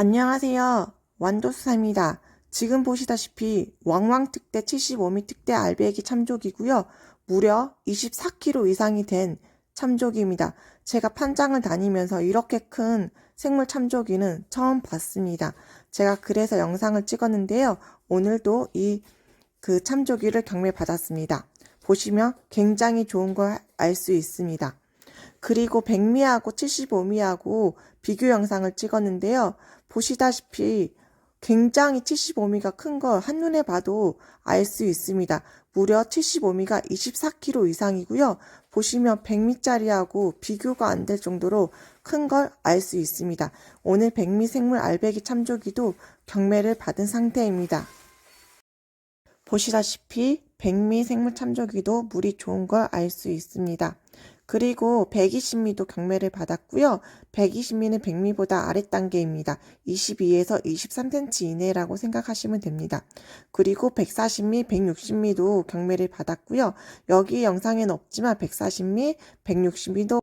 안녕하세요. 완도수사입니다. 지금 보시다시피 왕왕특대 75미 특대 알배기 참조기고요. 무려 24kg 이상이 된 참조기입니다. 제가 판장을 다니면서 이렇게 큰 생물 참조기는 처음 봤습니다. 제가 그래서 영상을 찍었는데요. 오늘도 이 그 참조기를 경매 받았습니다. 보시면 굉장히 좋은 걸 알 수 있습니다. 그리고 100미하고 75미하고 비교 영상을 찍었는데요. 보시다시피 굉장히 75미가 큰 걸 한눈에 봐도 알 수 있습니다. 무려 75미가 24kg 이상이고요. 보시면 100미짜리하고 비교가 안 될 정도로 큰 걸 알 수 있습니다. 오늘 100미 생물 알배기 참조기도 경매를 받은 상태입니다. 보시다시피 백미 생물 참조기도 물이 좋은 걸 알 수 있습니다. 그리고 120미도 경매를 받았고요. 120미는 100미보다 아랫 단계입니다. 22에서 23cm 이내라고 생각하시면 됩니다. 그리고 140미, 160미도 경매를 받았고요. 여기 영상에는 없지만 140미, 160미도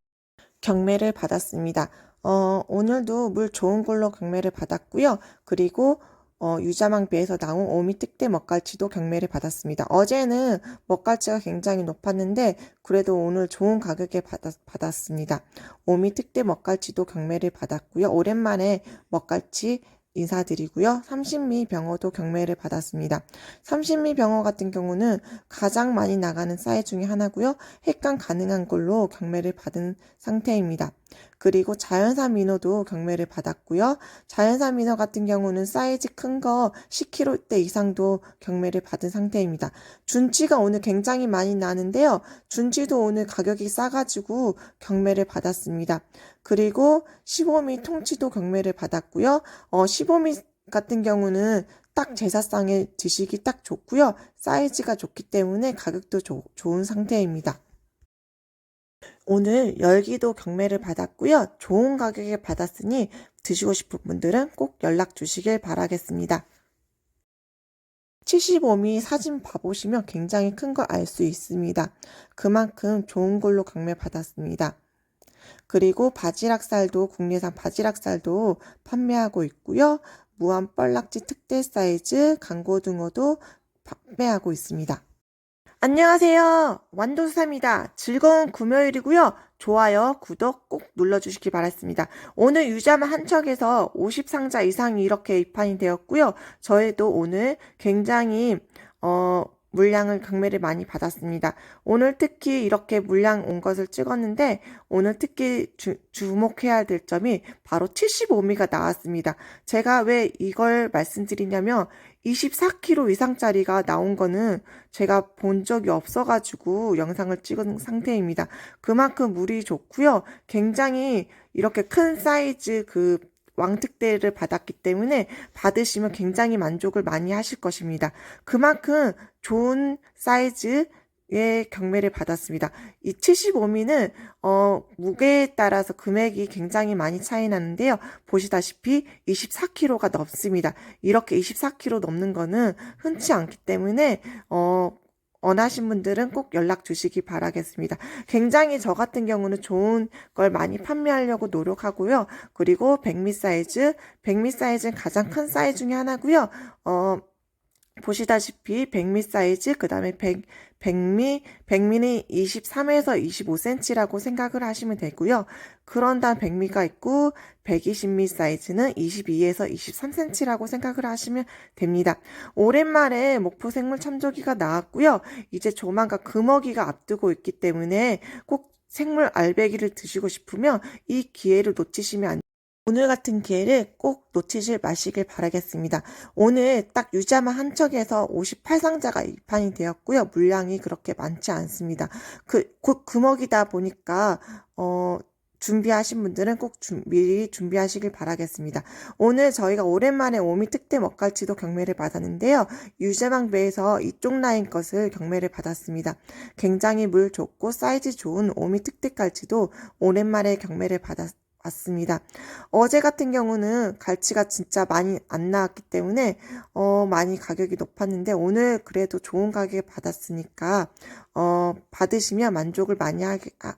경매를 받았습니다. 어, 오늘도 물 좋은 걸로 경매를 받았고요. 그리고 어, 유자망배에서 나온 오미 특대 먹갈치도 경매를 받았습니다. 어제는 먹갈치가 굉장히 높았는데 그래도 오늘 좋은 가격에 받았, 받았습니다. 오미 특대 먹갈치도 경매를 받았고요. 오랜만에 먹갈치 인사드리고요. 30미 병어도 경매를 받았습니다. 30미 병어 같은 경우는 가장 많이 나가는 사이즈 중에 하나고요. 핵강 가능한 걸로 경매를 받은 상태입니다. 그리고 자연산 민어도 경매를 받았고요. 자연산 민어 같은 경우는 사이즈 큰 거 10kg대 이상도 경매를 받은 상태입니다. 준치가 오늘 굉장히 많이 나는데요. 준치도 오늘 가격이 싸가지고 경매를 받았습니다. 그리고 15미 통치도 경매를 받았고요. 어, 15미 같은 경우는 딱 제사상에 드시기 딱 좋고요. 사이즈가 좋기 때문에 가격도 조, 좋은 상태입니다. 오늘 열기도 경매를 받았고요. 좋은 가격에 받았으니 드시고 싶은 분들은 꼭 연락 주시길 바라겠습니다. 75미 사진 봐보시면 굉장히 큰 걸 알 수 있습니다. 그만큼 좋은 걸로 경매 받았습니다. 그리고 바지락살도 국내산 바지락살도 판매하고 있고요. 무한 뻘락지 특대 사이즈 강고등어도 판매하고 있습니다. 안녕하세요. 완도수사입니다. 즐거운 금요일이고요. 좋아요, 구독 꼭 눌러주시기 바랍니다. 오늘 유자만 한 척에서 50상자 이상이 이렇게 입판이 되었고요. 저희도 오늘 굉장히 어, 물량을 경매를 많이 받았습니다. 오늘 특히 이렇게 물량 온 것을 찍었는데 오늘 특히 주, 주목해야 될 점이 바로 75미가 나왔습니다. 제가 왜 이걸 말씀드리냐면 24kg 이상짜리가 나온 거는 제가 본 적이 없어가지고 영상을 찍은 상태입니다. 그만큼 물이 좋고요. 굉장히 이렇게 큰 사이즈 그 왕특대를 받았기 때문에 받으시면 굉장히 만족을 많이 하실 것입니다. 그만큼 좋은 사이즈 의 경매를 받았습니다. 이 75미는 어, 무게에 따라서 금액이 굉장히 많이 차이 나는데요. 보시다시피 24kg가 넘습니다. 이렇게 24kg 넘는 거는 흔치 않기 때문에 어, 원하신 분들은 꼭 연락 주시기 바라겠습니다. 굉장히 저 같은 경우는 좋은 걸 많이 판매하려고 노력하고요. 그리고 100미 사이즈, 100미 사이즈는 가장 큰 사이즈 중에 하나고요. 어, 보시다시피 100미 사이즈, 그 다음에 100, 100미, 100미는 23에서 25cm라고 생각을 하시면 되고요. 그런 다음 100미가 있고 120미 사이즈는 22에서 23cm라고 생각을 하시면 됩니다. 오랜만에 목포 생물 참조기가 나왔고요. 이제 조만간 금어기가 앞두고 있기 때문에 꼭 생물 알배기를 드시고 싶으면 이 기회를 놓치시면 안 오늘 같은 기회를 꼭 놓치지 마시길 바라겠습니다. 오늘 딱 유자만 한 척에서 58상자가 입판이 되었고요. 물량이 그렇게 많지 않습니다. 그, 곧 금어기다 보니까, 어, 준비하신 분들은 꼭 준, 미리 준비하시길 바라겠습니다. 오늘 저희가 오랜만에 오미 특대 먹갈치도 경매를 받았는데요. 유자망배에서 이쪽 라인 것을 경매를 받았습니다. 굉장히 물 좋고 사이즈 좋은 오미 특대 갈치도 오랜만에 경매를 받았 왔습니다. 어제 같은 경우는 갈치가 진짜 많이 안 나왔기 때문에 어, 많이 가격이 높았는데 오늘 그래도 좋은 가격에 받았으니까 어, 받으시면 만족을 많이 하,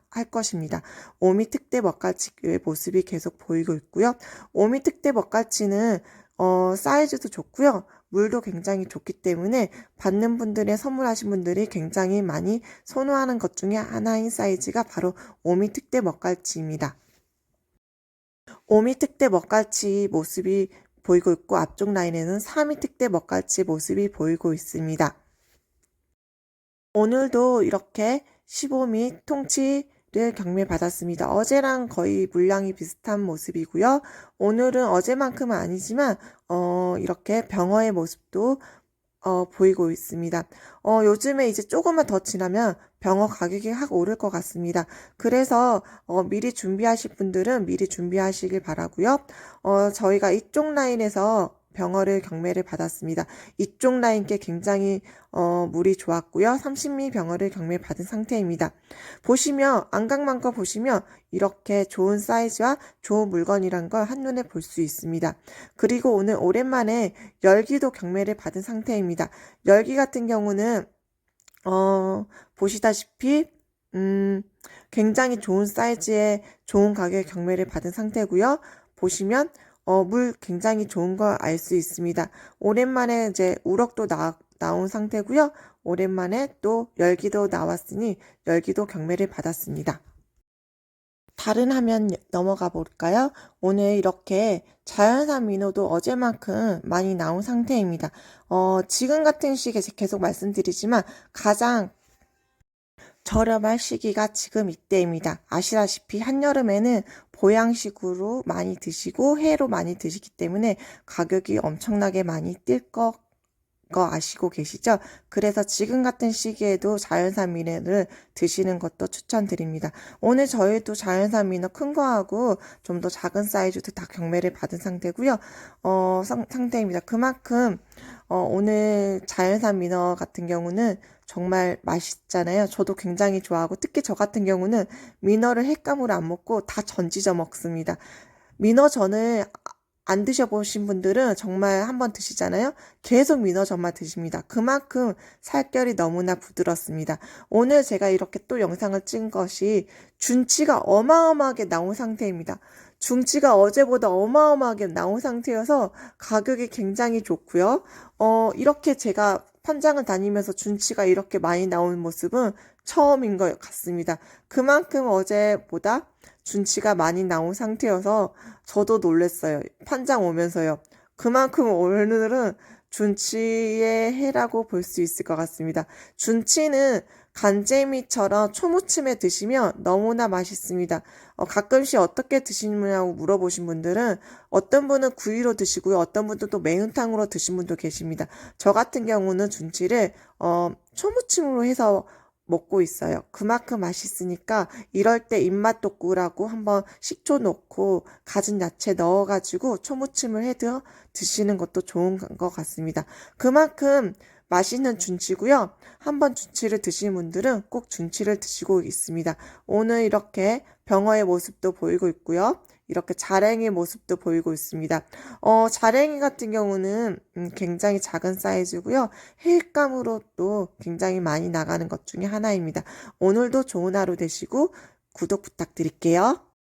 할 것입니다. 오미 특대 먹갈치의 모습이 계속 보이고 있고요. 오미 특대 먹갈치는 어, 사이즈도 좋고요. 물도 굉장히 좋기 때문에 받는 분들의 선물하신 분들이 굉장히 많이 선호하는 것 중에 하나인 사이즈가 바로 오미 특대 먹갈치입니다. 오미 특대 먹갈치 모습이 보이고 있고 앞쪽 라인에는 3미 특대 먹갈치 모습이 보이고 있습니다. 오늘도 이렇게 15미 통치를 경매받았습니다. 어제랑 거의 물량이 비슷한 모습이고요. 오늘은 어제만큼은 아니지만 어, 이렇게 병어의 모습도 어, 보이고 있습니다. 어, 요즘에 이제 조금만 더 지나면 병어 가격이 확 오를 것 같습니다. 그래서 어, 미리 준비하실 분들은 미리 준비하시길 바라고요. 어, 저희가 이쪽 라인에서 병어를 경매를 받았습니다. 이쪽 라인께 굉장히 어, 물이 좋았고요. 30미 병어를 경매 받은 상태입니다. 보시면 안강만거 보시면 이렇게 좋은 사이즈와 좋은 물건이란 걸 한눈에 볼 수 있습니다. 그리고 오늘 오랜만에 열기도 경매를 받은 상태입니다. 열기 같은 경우는 어, 보시다시피 음, 굉장히 좋은 사이즈의 좋은 가격의 경매를 받은 상태고요. 보시면 어, 물 굉장히 좋은 걸 알 수 있습니다. 오랜만에 이제 우럭도 나, 나온 상태고요. 오랜만에 또 열기도 나왔으니 열기도 경매를 받았습니다. 다른 화면 넘어가 볼까요? 오늘 이렇게 자연산 민어도 어제만큼 많이 나온 상태입니다. 어, 지금 같은 시기에 계속 말씀드리지만 가장 저렴할 시기가 지금 이때입니다. 아시다시피 한여름에는 보양식으로 많이 드시고 회로 많이 드시기 때문에 가격이 엄청나게 많이 뛸거 아시고 계시죠? 그래서 지금 같은 시기에도 자연산 민어를 드시는 것도 추천드립니다. 오늘 저희도 자연산 민어 큰 거하고 좀 더 작은 사이즈도 다 경매를 받은 상태고요. 어, 상, 상태입니다. 그만큼 어, 오늘 자연산 민어 같은 경우는 정말 맛있잖아요. 저도 굉장히 좋아하고 특히 저 같은 경우는 민어를 횟감으로 안 먹고 다 전지져 먹습니다. 민어전을 안 드셔보신 분들은 정말 한번 드시잖아요. 계속 민어전만 드십니다. 그만큼 살결이 너무나 부드럽습니다. 오늘 제가 이렇게 또 영상을 찍은 것이 준치가 어마어마하게 나온 상태입니다. 중치가 어제보다 어마어마하게 나온 상태여서 가격이 굉장히 좋고요. 어, 이렇게 제가 현장을 다니면서 준치가 이렇게 많이 나오는 모습은 처음인 것 같습니다. 그만큼 어제보다 준치가 많이 나온 상태여서 저도 놀랬어요. 판장 오면서요. 그만큼 오늘은 준치의 해라고 볼 수 있을 것 같습니다. 준치는 간재미처럼 초무침에 드시면 너무나 맛있습니다. 어, 가끔씩 어떻게 드시느냐고 물어보신 분들은 어떤 분은 구이로 드시고요. 어떤 분들은 또 매운탕으로 드신 분도 계십니다. 저 같은 경우는 준치를 어, 초무침으로 해서 먹고 있어요. 그만큼 맛있으니까 이럴 때 입맛 돋구라고 한번 식초 넣고 가진 야채 넣어가지고 초무침을 해도 드시는 것도 좋은 것 같습니다. 그만큼 맛있는 준치고요. 한번 준치를 드신 분들은 꼭 준치를 드시고 있습니다. 오늘 이렇게 병어의 모습도 보이고 있고요. 이렇게 자랭이 모습도 보이고 있습니다. 어, 자랭이 같은 경우는 음, 굉장히 작은 사이즈고요. 헬감으로도 굉장히 많이 나가는 것 중에 하나입니다. 오늘도 좋은 하루 되시고 구독 부탁드릴게요.